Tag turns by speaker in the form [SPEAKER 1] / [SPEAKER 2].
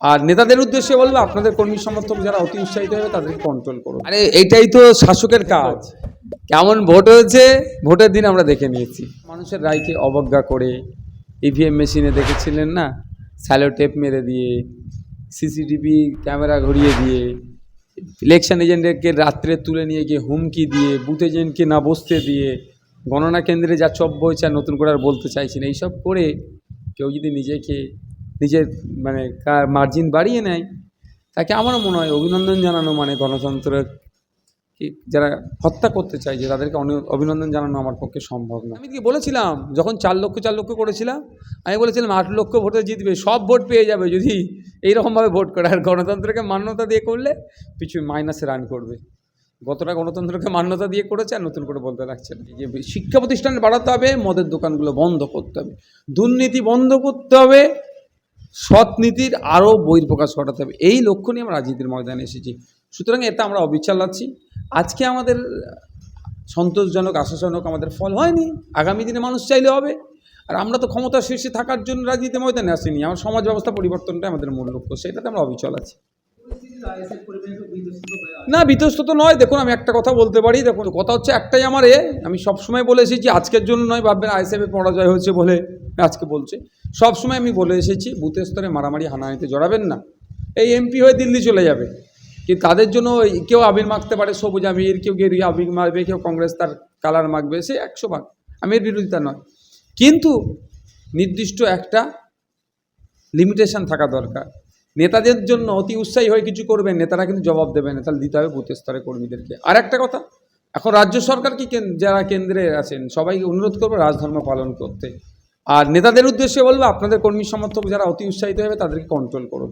[SPEAKER 1] আর নেতাদের উদ্দেশ্যে বলব আপনাদের কর্মী সমর্থক যারা অতি উৎসাহিত হবে তাদেরকে কন্ট্রোল করুন। আরে, এইটাই তো শাসকের কাজ। কেমন ভোট হয়েছে, ভোটের দিন আমরা দেখে নিয়েছি। মানুষের রায়কে অবজ্ঞা করে ইভিএম মেশিনে দেখেছিলেন না? স্যালো টেপ মেরে দিয়ে সিসিটিভি ক্যামেরা ঘুরিয়ে দিয়ে ইলেকশন এজেন্টকে রাত্রে তুলে নিয়ে গিয়ে হুমকি দিয়ে বুথ এজেন্টকে না বসতে দিয়ে, গণনা কেন্দ্রে যা চপ বইছে আর নতুন করে আর বলতে চাইছি না, এইসব করে কেউ যদি নিজেকে নিজের মানে মার্জিন বাড়িয়ে নেয়। তাকে আমারও মনে হয় অভিনন্দন জানানো মানে গণতন্ত্রের যারা হত্যা করতে চাইছে তাদেরকে অভিনন্দন জানানো আমার পক্ষে সম্ভব না। আমি কি বলেছিলাম, যখন চার লক্ষ চার লক্ষ করেছিলাম, আমি বলেছিলাম আট লক্ষ ভোটে জিতবে, সব ভোট পেয়ে যাবে যদি এইরকমভাবে ভোট করে। আর গণতন্ত্রকে মান্যতা দিয়ে করলে পিছু মাইনাসে রান করবে। গতটা গণতন্ত্রকে মান্যতা দিয়ে করেছে আর নতুন করে বলতে লাগছে যে শিক্ষা প্রতিষ্ঠান বাড়াতে হবে, মদের দোকানগুলো বন্ধ করতে হবে, দুর্নীতি বন্ধ করতে হবে সৎ নীতির আরও বহির্প্রকাশ ঘটাতে হবে। এই লক্ষ্য নিয়ে আমরা রাজনীতির ময়দানে এসেছি। সুতরাং এটা আমরা অবিচার লাচ্ছি। আজকে আমাদের সন্তোষজনক, আশাজনক আমাদের ফল হয়নি। আগামী দিনে মানুষ চাইলে হবে। আর আমরা তো ক্ষমতা শীর্ষে থাকার জন্য রাজনীতি ময়দানে আসিনি। আমার সমাজ ব্যবস্থা পরিবর্তনটাই আমাদের মূল লক্ষ্য। সেটাতে আমরা অবিচল আছি না বিতস্তত নয়। দেখুন, আমি একটা কথা বলতে পারি। দেখুন কথা হচ্ছে একটাই আমার এ, আমি সবসময় বলে এসেছি, আজকের জন্য নয়, ভাববেন আইএসএফে পরাজয় হয়েছে বলে আজকে বলছে। সবসময় আমি বলে এসেছি, বুথের স্তরে মারামারি, হানাহানিতে জড়াবেন না। এই এমপি হয়ে দিল্লি চলে যাবে। কিন্তু তাদের জন্য কেউ আবির মাখতে পারে, সবুজ আমির, কেউ গেরি আবির মারবে, কেউ কংগ্রেস তার কালার মাখবে, সে একশো ভাগ। আমি এর বিরোধিতা নয়। কিন্তু নির্দিষ্ট একটা লিমিটেশন থাকা দরকার। নেতাদের জন্য অতি উৎসাহী হয়ে কিছু করবেন, নেতারা কিন্তু জবাব দেবে না। তাহলে দিতে হবে বুথের স্তরে কর্মীদেরকে। আর একটা কথা, এখন রাজ্য সরকার কি যারা কেন্দ্রে আছেন, সবাইকে অনুরোধ করব রাজধর্ম পালন করতে। আর নেতাদের উদ্দেশ্যে বলব, আপনাদের কর্মী সমর্থক যারা অতি উৎসাহিত হবে, তাদেরকে কন্ট্রোল করুন।